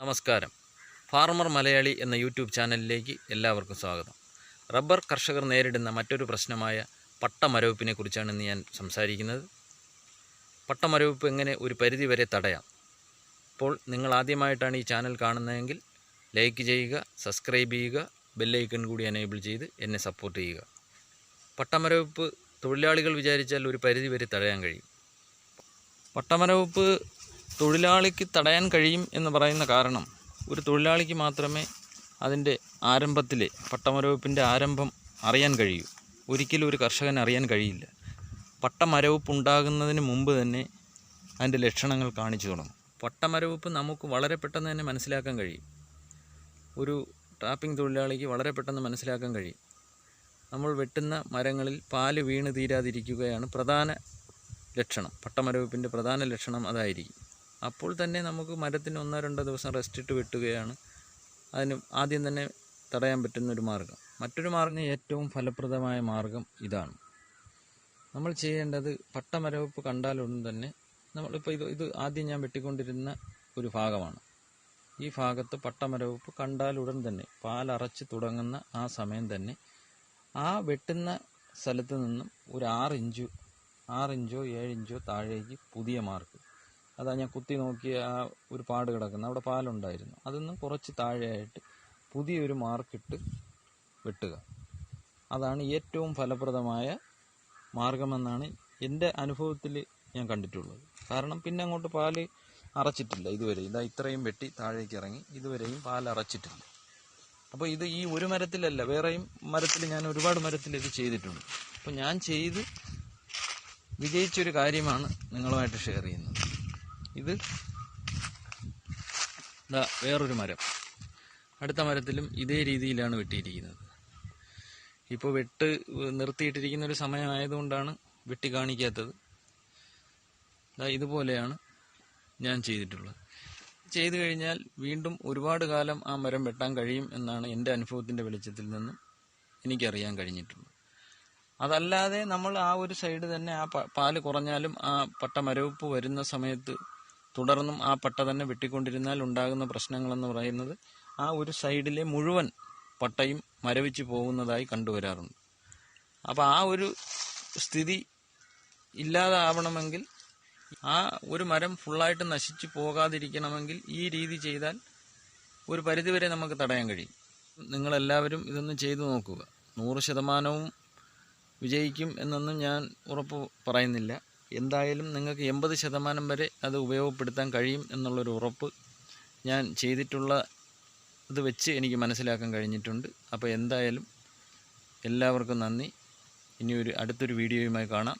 നമസ്കാരം. ഫാർമർ മലയാളി എന്ന യൂട്യൂബ് ചാനലിലേക്ക് എല്ലാവർക്കും സ്വാഗതം. റബ്ബർ കർഷകർ നേരിടുന്ന മറ്റൊരു പ്രശ്നമായ പട്ടമരവിപ്പിനെ കുറിച്ചാണ് ഇന്ന് ഞാൻ സംസാരിക്കുന്നത്. പട്ടമരവിപ്പ് എങ്ങനെ ഒരു പരിധി വരെ തടയാം? അപ്പോൾ നിങ്ങൾ ആദ്യമായിട്ടാണ് ഈ ചാനൽ കാണുന്നതെങ്കിൽ ലൈക്ക് ചെയ്യുക സബ്സ്ക്രൈബ് ചെയ്യുക ബെല്ലൈക്കൺ കൂടി എനേബിൾ ചെയ്ത് എന്നെ സപ്പോർട്ട് ചെയ്യുക. പട്ടമരവിപ്പ് തൊഴിലാളികൾ വിചാരിച്ചാൽ ഒരു പരിധി വരെ തടയാൻ കഴിയും. പട്ടമരവിപ്പ് തൊഴിലാളിക്ക് തടയാൻ കഴിയും എന്ന് പറയുന്ന കാരണം ഒരു തൊഴിലാളിക്ക് മാത്രമേ അതിന്റെ ആരംഭത്തിലെ പട്ടമരവിപ്പിന്റെ ആരംഭം അറിയാൻ കഴിയൂ. ഒരിക്കലും ഒരു കർഷകന് അറിയാൻ കഴിയില്ല. പട്ടമരവിപ്പ് ഉണ്ടാകുന്നതിന് മുമ്പ് തന്നെ അതിന്റെ ലക്ഷണങ്ങൾ കാണിച്ചു തുടങ്ങും. പട്ടമരവിപ്പ് നമുക്ക് വളരെ പെട്ടെന്ന് തന്നെ മനസ്സിലാക്കാൻ കഴിയും. ഒരു ട്രാപ്പിംഗ് തൊഴിലാളിക്ക് വളരെ പെട്ടെന്ന് മനസ്സിലാക്കാൻ കഴിയും. നമ്മൾ വെട്ടുന്ന മരങ്ങളിൽ പാൽ വീണ് തീരാതിരിക്കുകയാണ് പ്രധാന ലക്ഷണം. പട്ടമരവിപ്പിന്റെ പ്രധാന ലക്ഷണം അതായിരിക്കും. അപ്പോൾ തന്നെ നമുക്ക് മരത്തിന് ഒന്നോ രണ്ടോ ദിവസം റെസ്റ്റ് ഇട്ട് വെട്ടുകയാണ്. അതിന് ആദ്യം തന്നെ തടയാൻ പറ്റുന്ന ഒരു മാർഗം. മറ്റൊരു മാർഗം ഏറ്റവും ഫലപ്രദമായ മാർഗം ഇതാണ്. നമ്മൾ ചെയ്യേണ്ടത് പട്ടമരവെപ്പ് കണ്ടാലുടൻ തന്നെ നമ്മളിപ്പോൾ ഇത് ഇത് ആദ്യം ഞാൻ വെട്ടിക്കൊണ്ടിരുന്ന ഒരു ഭാഗമാണ്. ഈ ഭാഗത്ത് പട്ടമരവെപ്പ് കണ്ടാലുടൻ തന്നെ പാലറച്ച് തുടങ്ങുന്ന ആ സമയം തന്നെ ആ വെട്ടുന്ന സ്ഥലത്ത് നിന്നും ഒരു ആറ് ഇഞ്ച് ആറിഞ്ചോ ഏഴിഞ്ചോ താഴേക്ക് പുതിയ മാർക്ക്. അതാ ഞാൻ കുത്തി നോക്കിയ ആ ഒരു പാട് കിടക്കുന്ന. അവിടെ പാലുണ്ടായിരുന്നു. അതിൽ കുറച്ച് താഴെയായിട്ട് പുതിയൊരു മാർക്കിട്ട് വെട്ടുക. അതാണ് ഏറ്റവും ഫലപ്രദമായ മാർഗമെന്നാണ് എന്റെ അനുഭവത്തിൽ ഞാൻ കണ്ടിട്ടുള്ളത്. കാരണം പിന്നെ അങ്ങോട്ട് പാൽ അറച്ചിട്ടില്ല ഇതുവരെ. ഇതാ ഇത്രയും വെട്ടി താഴേക്ക് ഇറങ്ങി. ഇതുവരെയും പാൽ അറച്ചിട്ടില്ല. അപ്പോൾ ഇത് ഈ ഒരു മരത്തിലല്ല വേറെയും മരത്തിൽ ഞാൻ ഒരുപാട് മരത്തിൽ ഇത് ചെയ്തിട്ടുണ്ട്. അപ്പോൾ ഞാൻ ചെയ്ത് വിജയിച്ചൊരു കാര്യമാണ് നിങ്ങളുമായിട്ട് ഷെയർ ചെയ്യുന്നത്. ഇത് വേറൊരു മരം. അടുത്ത മരത്തിലും ഇതേ രീതിയിലാണ് വെട്ടിയിരിക്കുന്നത്. ഇപ്പോൾ വെട്ട് നിർത്തിയിട്ടിരിക്കുന്ന ഒരു സമയമായതുകൊണ്ടാണ് വെട്ടി കാണിക്കാത്തത്. ഇതാ ഇതുപോലെയാണ് ഞാൻ ചെയ്തിട്ടുള്ളത്. ചെയ്തു കഴിഞ്ഞാൽ വീണ്ടും ഒരുപാട് കാലം ആ മരം വെട്ടാൻ കഴിയും എന്നാണ് എന്റെ അനുഭവത്തിന്റെ വെളിച്ചത്തിൽ നിന്നും എനിക്കറിയാൻ കഴിഞ്ഞിട്ടുള്ളത്. അതല്ലാതെ നമ്മൾ ആ ഒരു സൈഡ് തന്നെ ആ പാൽ കുറഞ്ഞാലും ആ പട്ട മരവിപ്പ് വരുന്ന സമയത്ത് തുടർന്നും ആ പട്ട തന്നെ വെട്ടിക്കൊണ്ടിരുന്നാൽ ഉണ്ടാകുന്ന പ്രശ്നങ്ങളെന്ന് പറയുന്നത് ആ ഒരു സൈഡിലെ മുഴുവൻ പട്ടയും മരവിച്ച് പോകുന്നതായി കണ്ടുവരാറുണ്ട്. അപ്പോൾ ആ ഒരു സ്ഥിതി ഇല്ലാതാവണമെങ്കിൽ ആ ഒരു മരം ഫുള്ളായിട്ട് നശിച്ചു പോകാതിരിക്കണമെങ്കിൽ ഈ രീതി ചെയ്താൽ ഒരു പരിധിവരെ നമുക്ക് തടയാൻ കഴിയും. നിങ്ങളെല്ലാവരും ഇതൊന്ന് ചെയ്തു നോക്കുക. നൂറ് ശതമാനവും വിജയിക്കും എന്നൊന്നും ഞാൻ ഉറപ്പ് പറയുന്നില്ല. എന്തായാലും നിങ്ങൾക്ക് എൺപത് ശതമാനം വരെ അത് ഉപയോഗപ്പെടുത്താൻ കഴിയും എന്നുള്ളൊരു ഉറപ്പ് ഞാൻ ചെയ്തിട്ടുള്ള ഇത് വെച്ച് എനിക്ക് മനസ്സിലാക്കാൻ കഴിഞ്ഞിട്ടുണ്ട്. അപ്പോൾ എന്തായാലും എല്ലാവർക്കും നന്ദി. ഇനി ഒരു അടുത്തൊരു വീഡിയോയുമായി കാണാം.